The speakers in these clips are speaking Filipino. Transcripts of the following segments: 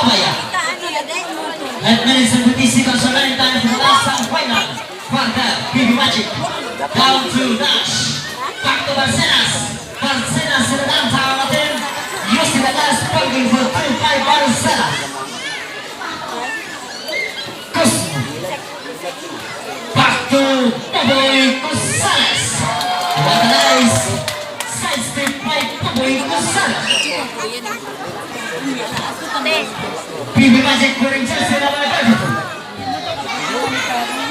And 50 seconds remaining time for the last time final. Quarter, BB Magic. Down to Dash. Back to Barcenas. Barcenas in the downtown natin. Using the last pointing for 2-5 Barcenas. Cosmo. Back to Boboy Gonzalez. What a nice Bibi kaç ekmeğin için selamlar kaç olsun.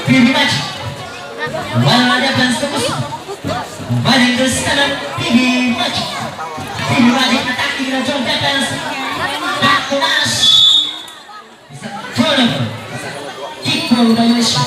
Bibi kaç. Bana da ben sıkış. Bana da sana bibi kaç. Bibi kaç ekmeğin taktikine çok da ben Taktılar. Çorun. Kik konuda yaşa.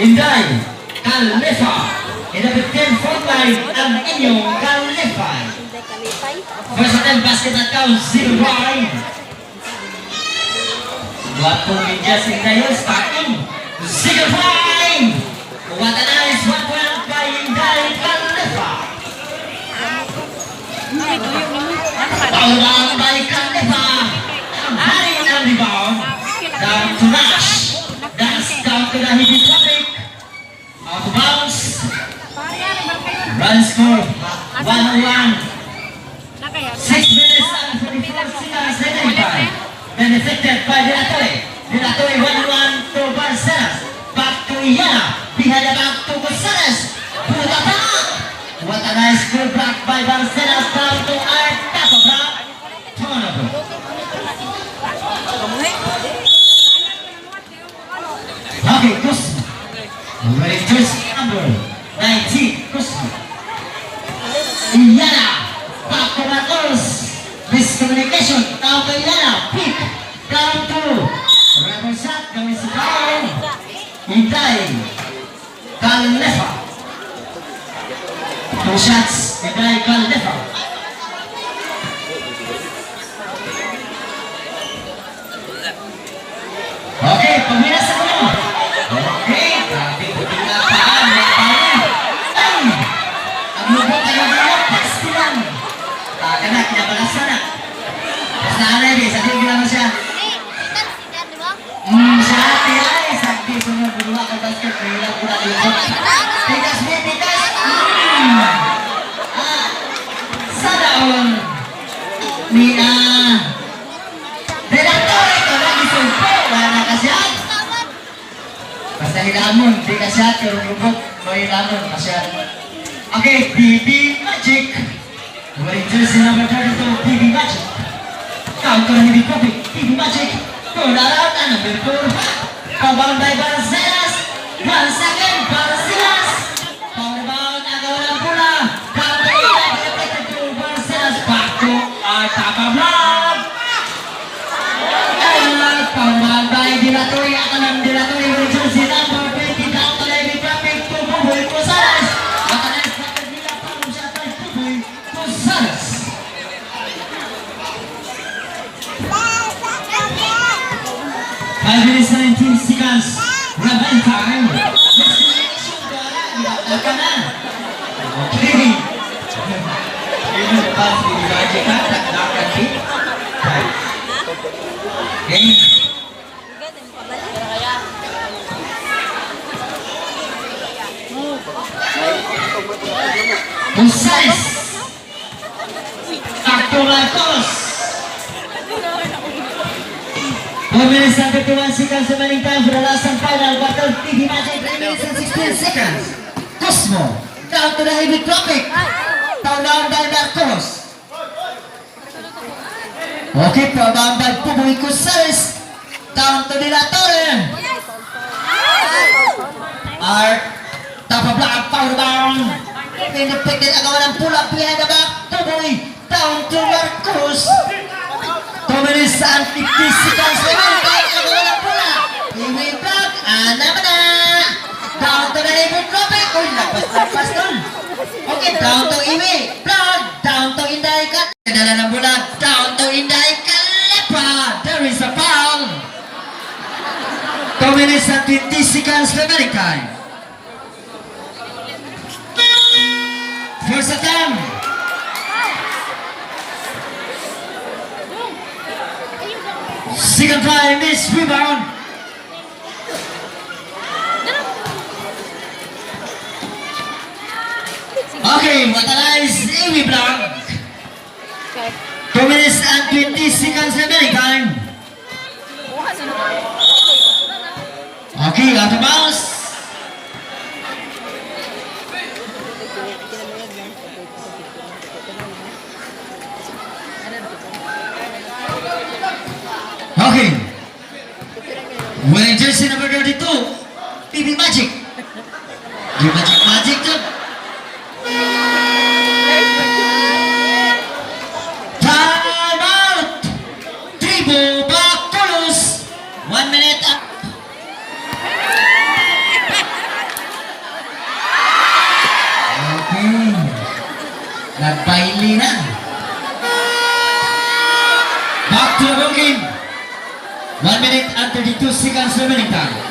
Inday. Calefa. In the 15 foot line. Ang inyong Calefa. First attempt basket at count, zero point. Buat pong Ninjas Inday starting. Zero point. What a nice one point by Inday. Foul down by Calefa. Benefited by Dilatore. Dilatore 1-1 to Barcenas. Back to Iana. Behind the back to Gonzalez. Put attack. What a nice good block by Barcenas down to Art Tapabra. Turnover. Okay, Cosmo. Ready jersey number 19, Cosmo. Iana. Back to Marcos. Miscommunication. Down to Iana. Push-ups, يبقى يقال Oke, pemirsa semua. Oke, tapi punya paham, paham. Tang. Lubang kayu gelap, pasti lang. Tak kena, tidak balas sana. Sana deh, sakit bilang siya. Hmm, sakit ay, ya? sakit semua berdua ke basket, bila pula diikut. Basta hilamon, di ka siya, pero lubot, no hilamon, kasya. Okay, BB Magic. Wearing jersey number 32, BB Magic. Counter ni Big Poppy, BB Magic. Turn around and number 4. Pabang by Barcenas. One second, Barcenas. Dilatoy ako ng dilatoy jersey number 20 down to Levy Traffic to Buboy Gonzales. Makalas na kanila pang siya kay Buboy Gonzales. Five minutes and 19 seconds. Remain time. Destination Dora, ginawa ka na. Okay. Yun yung pass ni Magic. Nakakakit. Okay. Marcos. Four minutes and 51 seconds remaining time for the last and final battle. TV Magic 3 minutes and 16 seconds. Cosmo. Down to the heavy traffic. Down down by Marcos. Okay, from down by Puboy Gonzales. Down to the Torre. Art Top of block, power down. taon. Pinipigil ako ng pula, pinagabaktuloy, taon to Marcos. Pumilisan, 50 seconds na lang, kahit ako ng pula. Pinipag, anam na. Taon to oh, na libon trope, uy, lapas-lapas nun. Okay, taon to iwi, vlog, taon to inday ka. Kadala ng pula, taon to inday ka, there is a pound. Pumilisan, time. First attempt. Second try, miss rebound. Okay, nice Amy Blanc. 2 minutes and 20 seconds remaining time. Okay, out of bounds. When I just in a itu TV magic. Di magic magic tuh 1 minute and 32 seconds remaining time.